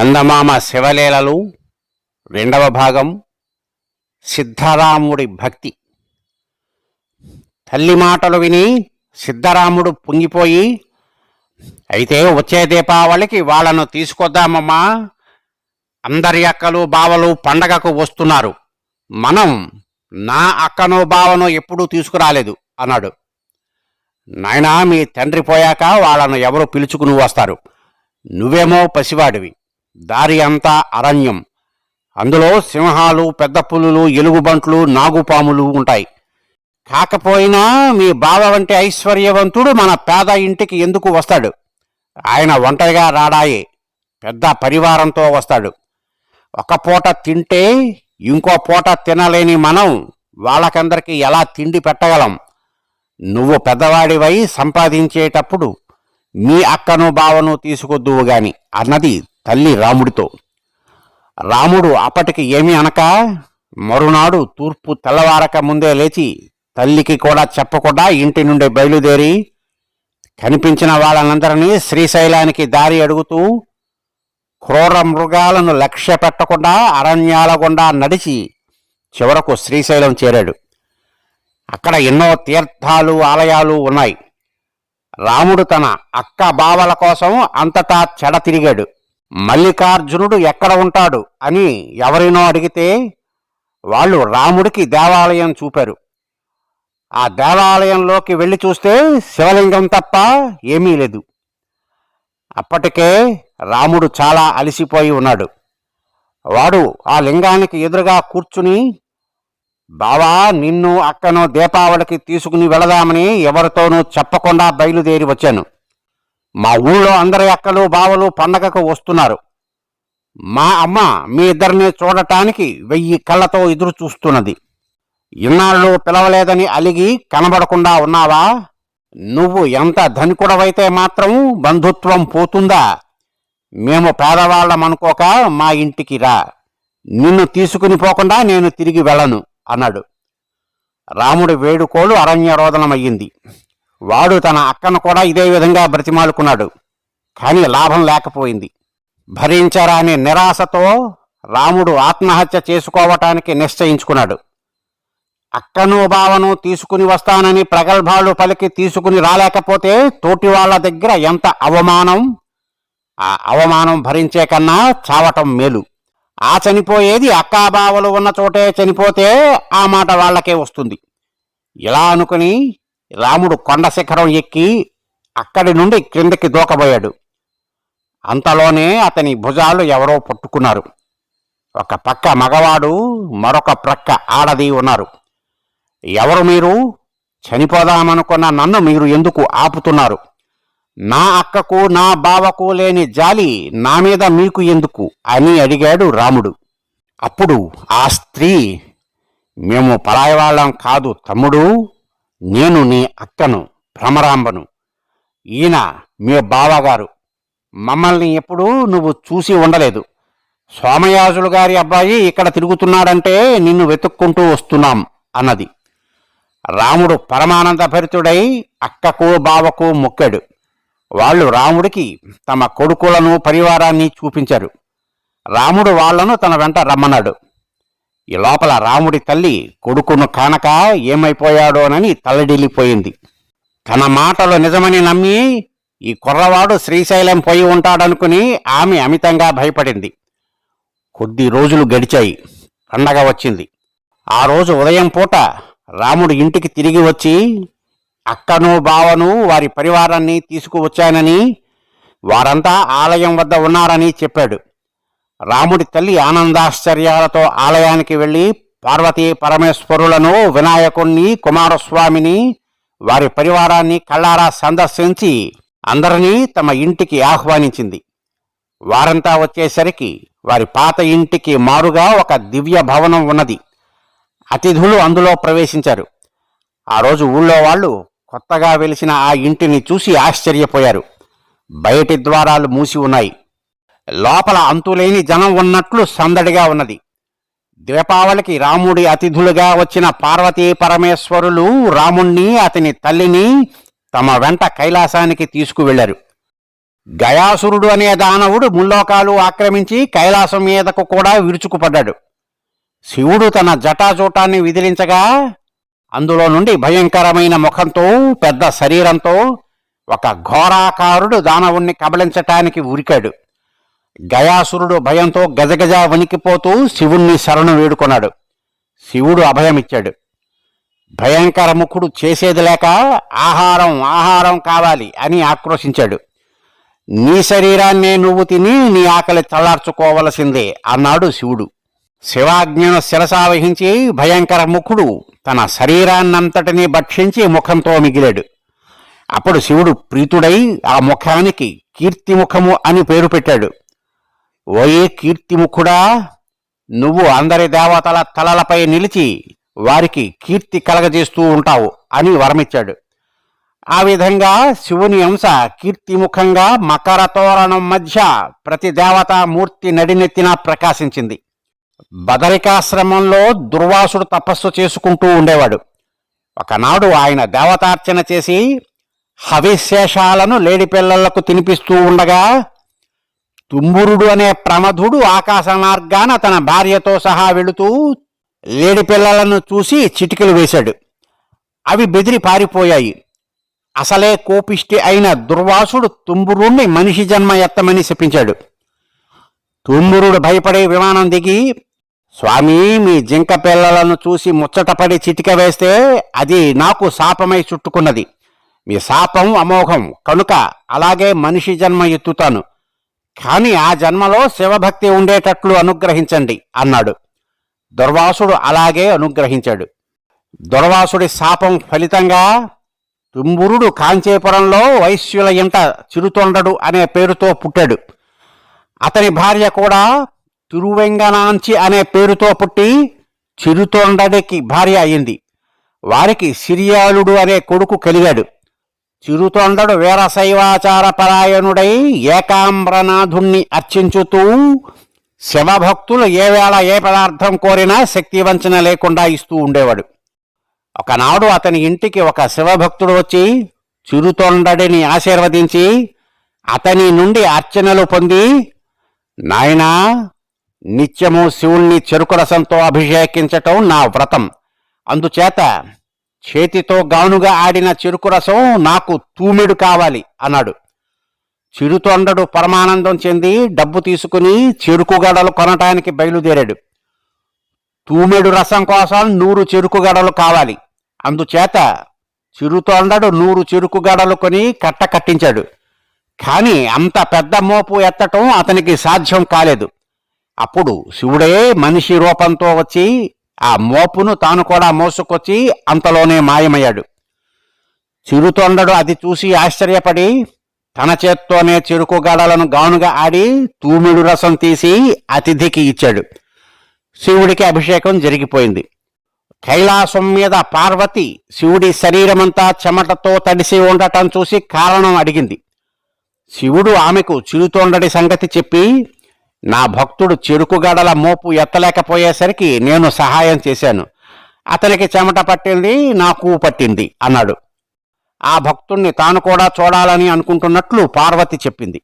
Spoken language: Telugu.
చందమామ శివలీలలు రెండవ భాగం సిద్ధరాముడి భక్తి. తల్లి మాటలు విని సిద్ధరాముడు పొంగిపోయి అయితే వచ్చే దీపావళికి వాళ్ళను తీసుకొద్దామమ్మా. అందరి అక్కలు బావలు పండగకు వస్తున్నారు. మనం నా అక్కను బావను ఎప్పుడూ తీసుకురాలేదు అన్నాడు. నాయనా మీ తండ్రి పోయాక వాళ్ళను ఎవరు పిలుచుకుని వస్తారు? నువ్వేమో పసివాడివి. దారి అంతా అరణ్యం. అందులో సింహాలు పెద్ద పులులు ఎలుగుబంట్లు నాగుపాములు ఉంటాయి. కాకపోయినా మీ బావ వంటి ఐశ్వర్యవంతుడు మన పేద ఇంటికి ఎందుకు వస్తాడు? ఆయన ఒంటరిగా రాడాయే పెద్ద పరివారంతో వస్తాడు. ఒక పూట తింటే ఇంకో పూట తినలేని మనం వాళ్ళకందరికీ ఎలా తిండి పెట్టగలం? నువ్వు పెద్దవాడివై సంపాదించేటప్పుడు మీ అక్కను బావను తీసుకొద్దువు గాని అన్నది తల్లి రాముడితో. రాముడు అప్పటికి ఏమీ అనక మరునాడు తూర్పు తెల్లవారక ముందే లేచి తల్లికి కూడా చెప్పకుండా ఇంటి నుండి బయలుదేరి కనిపించిన వాళ్ళనందరినీ శ్రీశైలానికి దారి అడుగుతూ క్రూర మృగాలను లక్ష్య పెట్టకుండా అరణ్యాల గుండా నడిచి చివరకు శ్రీశైలం చేరాడు. అక్కడ ఎన్నో తీర్థాలు ఆలయాలు ఉన్నాయి. రాముడు తన అక్క బావల కోసం అంతటా చెడ తిరిగాడు. మల్లికార్జునుడు ఎక్కడ ఉంటాడు అని ఎవరినో అడిగితే వాళ్ళు రాముడికి దేవాలయం చూపారు. ఆ దేవాలయంలోకి వెళ్ళి చూస్తే శివలింగం తప్ప ఏమీ లేదు. అప్పటికే రాముడు చాలా అలసిపోయి ఉన్నాడు. వాడు ఆ లింగానికి ఎదురుగా కూర్చుని బావా నిన్ను అక్కను దీపావళికి తీసుకుని వెళదామని ఎవరితోనూ చెప్పకుండా బయలుదేరి వచ్చాను. మా ఊళ్ళో అందరి అక్కలు బావలు పండగకు వస్తున్నారు. మా అమ్మ మీ ఇద్దరిని చూడటానికి వెయ్యి కళ్ళతో ఎదురు చూస్తున్నది. ఇన్నాళ్ళు పిలవలేదని అలిగి కనబడకుండా ఉన్నావా? నువ్వు ఎంత ధనికుడవైతే మాత్రం బంధుత్వం పోతుందా? మేము పేదవాళ్ళం అనుకోక మా ఇంటికి రా. నిన్ను తీసుకుని పోకుండా నేను తిరిగి వెళ్ళను అన్నాడు. రాముడి వేడుకోలు అరణ్యరోదనమయ్యింది వాడు తన అక్కను కూడా ఇదే విధంగా బ్రతిమాలుకున్నాడు. కానీ లాభం లేకపోయింది. భరించరాని నిరాశతో రాముడు ఆత్మహత్య చేసుకోవటానికి నిశ్చయించుకున్నాడు. అక్కను బావను తీసుకుని వస్తానని ప్రగల్భాలు పలికి తీసుకుని రాలేకపోతే తోటి వాళ్ళ దగ్గర ఎంత అవమానం? ఆ అవమానం భరించే కన్నా చావటం మేలు. ఆ చనిపోయేది అక్కాబావలు ఉన్న చోటే చనిపోతే ఆ మాట వాళ్ళకే వస్తుంది. ఇలా అనుకుని రాముడు కొండ శిఖరం ఎక్కి అక్కడి నుండి క్రిందకి దూకబోయాడు. అంతలోనే అతని భుజాలు ఎవరో పట్టుకున్నారు. ఒక పక్క మగవాడు మరొక ప్రక్క ఆడది ఉన్నారు. ఎవరు మీరు? చనిపోదామనుకున్న నన్ను మీరు ఎందుకు ఆపుతున్నారు? నా అక్కకు నా బావకు లేని జాలి నా మీద మీకు ఎందుకు? అని అడిగాడు రాముడు. అప్పుడు ఆ స్త్రీ మేము పరాయవాళ్ళం కాదు తమ్ముడు నేను నీ అక్కను భ్రమరాంబను. ఈయన మీ బావగారు. మమ్మల్ని ఎప్పుడూ నువ్వు చూసి ఉండలేదు. సోమయాజులు గారి అబ్బాయి ఇక్కడ తిరుగుతున్నాడంటే నిన్ను వెతుక్కుంటూ వస్తున్నాం అన్నది. రాముడు పరమానంద భరితుడై అక్కకు బావకు మొక్కాడు. వాళ్ళు రాముడికి తమ కొడుకులను పరివారాన్ని చూపించారు. రాముడు వాళ్ళను తన వెంట రమ్మన్నాడు. ఈ లోపల రాముడి తల్లి కొడుకును కానక ఏమైపోయాడోనని తలడిల్లిపోయింది తన మాటలు నిజమని నమ్మి ఈ కుర్రవాడు శ్రీశైలం పోయి ఉంటాడనుకుని ఆమె అమితంగా భయపడింది. కొద్ది రోజులు గడిచాయి. పండగ వచ్చింది. ఆ రోజు ఉదయం పూట రాముడు ఇంటికి తిరిగి వచ్చి అక్కను బావను వారి పరివారాన్ని తీసుకువచ్చానని వారంతా ఆలయం వద్ద ఉన్నారని చెప్పాడు. రాముడి తల్లి ఆనందాశ్చర్యాలతో ఆలయానికి వెళ్ళి పార్వతీ పరమేశ్వరులను వినాయకుణ్ణి కుమారస్వామిని వారి పరివారాన్ని కళ్ళారా సందర్శించి అందరినీ తమ ఇంటికి ఆహ్వానించింది. వారంతా వచ్చేసరికి వారి పాత ఇంటికి మారుగా ఒక దివ్య భవనం ఉన్నది. అతిథులు అందులో ప్రవేశించారు. ఆ రోజు ఊళ్ళో వాళ్ళు కొత్తగా వెలిసిన ఆ ఇంటిని చూసి ఆశ్చర్యపోయారు. బయటి ద్వారాలు మూసి ఉన్నాయి. లోపల అంతులేని జనం ఉన్నట్లు సందడిగా ఉన్నది. దీపావళికి రాముడి అతిథులుగా వచ్చిన పార్వతీ పరమేశ్వరులు రాముణ్ణి అతని తల్లిని తమ వెంట కైలాసానికి తీసుకువెళ్ళారు గయాసురుడు అనే దానవుడు ముల్లోకాలు ఆక్రమించి కైలాసం మీదకు కూడా విరుచుకుపడ్డాడు. శివుడు తన జటాజూటాన్ని విదిలించగా అందులో నుండి భయంకరమైన ముఖంతో పెద్ద శరీరంతో ఒక ఘోరాకారుడు దానవుణ్ణి కబలించటానికి ఉరికాడు. గయాసురుడు భయంతో గజగజ వణికిపోతూ శివుణ్ణి శరణు వేడుకొన్నాడు. శివుడు అభయమిచ్చాడు. భయంకర ముఖుడు చేసేది లేక ఆహారం ఆహారం కావాలి అని ఆక్రోశించాడు. నీ శరీరాన్నే నువ్వు తిని నీ ఆకలి చల్లార్చుకోవలసిందే అన్నాడు శివుడు. శివాజ్ఞను శిరసావహించి భయంకర ముఖుడు తన శరీరాన్నంతటినీ భక్షించి ముఖంతో మిగిలాడు. అప్పుడు శివుడు ప్రీతుడై ఆ ముఖానికి కీర్తిముఖము అని పేరు పెట్టాడు. ఓయే కీర్తిముఖుడా నువ్వు అందరి దేవతల తలలపై నిలిచి వారికి కీర్తి కలగజేస్తూ ఉంటావు అని వరమిచ్చాడు. ఆ విధంగా శివుని అంశ కీర్తిముఖంగా మకర తోరణం మధ్య ప్రతి దేవతా మూర్తి నడినెత్తిన ప్రకాశించింది. బదరికాశ్రమంలో దుర్వాసుడు తపస్సు చేసుకుంటూ ఉండేవాడు. ఒకనాడు ఆయన దేవతార్చన చేసి హవిశేషాలను లేడి పిల్లలకు తినిపిస్తూ ఉండగా తుంబురుడు అనే ప్రమధుడు ఆకాశ మార్గాన తన భార్యతో సహా వెళుతూ లేడి పిల్లలను చూసి చిటికలు వేశాడు. అవి బెదిరి పారిపోయాయి. అసలే కోపిష్టి అయిన దుర్వాసుడు తుంబురుణ్ణి మనిషి జన్మ ఎత్తమని శపించాడు. తుంబురుడు భయపడే విమానం దిగి స్వామి మీ జింక పిల్లలను చూసి ముచ్చటపడి చిటిక వేస్తే అది నాకు శాపమై చుట్టుకున్నది. మీ శాపం అమోఘం. కనుక అలాగే మనిషి జన్మ ఎత్తుతాను. కాని ఆ జన్మలో శివభక్తి ఉండేటట్లు అనుగ్రహించండి అన్నాడు. దుర్వాసుడు అలాగే అనుగ్రహించాడు. దుర్వాసుడి శాపం ఫలితంగా తుంబురుడు కాంచీపురంలో వైశ్యుల ఇంట చిరుతొండడు అనే పేరుతో పుట్టాడు. అతని భార్య కూడా తిరువెంగనాంచి అనే పేరుతో పుట్టి చిరుతొండడికి భార్య అయింది. వారికి సిరియాలుడు అనే కొడుకు కలిగాడు. చిరుతొండడు వీరశైవాచార పరాయణుడై ఏకాంబ్రనాథుణ్ణి అర్చించుతూ శివభక్తులు ఏ వేళ ఏ పదార్థం కోరినా శక్తి వంచన లేకుండా ఇస్తూ ఉండేవాడు. ఒకనాడు అతని ఇంటికి ఒక శివభక్తుడు వచ్చి చిరుతొండడిని ఆశీర్వదించి అతని నుండి అర్చనలు పొంది నాయనా నిత్యము శివుణ్ణి చెరుకు రసంతో అభిషేకించటం నా వ్రతం. అందుచేత చేతితో గానుగా ఆడిన చెరుకు రసం నాకు తూమెడు కావాలి అన్నాడు. చిరుతొండడు పరమానందం చెంది డబ్బు తీసుకుని చెరుకు గడలు కొనటానికి బయలుదేరాడు. తూమెడు రసం కోసం నూరు చెరుకు గడలు కావాలి. అందుచేత చిరుతొండడు నూరు చెరుకు గడలు కొని కట్ట కట్టించాడు. కాని అంత పెద్ద మోపు ఎత్తటం అతనికి సాధ్యం కాలేదు. అప్పుడు శివుడే మనిషి రూపంతో వచ్చి ఆ మోపును తాను కూడా మోసుకొచ్చి అంతలోనే మాయమయ్యాడు. చిరుతొండడు అది చూసి ఆశ్చర్యపడి తన చేత్తోనే చెరుకు గడలను గానుగా ఆడి తూమిడు రసం తీసి అతిథికి ఇచ్చాడు. శివుడికి అభిషేకం జరిగిపోయింది. కైలాసం మీద పార్వతి శివుడి శరీరమంతా చెమటతో తడిసి ఉండటం చూసి కారణం అడిగింది. శివుడు ఆమెకు చిరుతొండడి సంగతి చెప్పి నా భక్తుడు చెరుకుగడల మోపు ఎత్తలేకపోయేసరికి నేను సహాయం చేశాను. అతనికి చెమట పట్టింది నాకు పట్టింది అన్నాడు. ఆ భక్తుణ్ణి తాను కూడా చూడాలని అనుకుంటున్నట్లు పార్వతి చెప్పింది.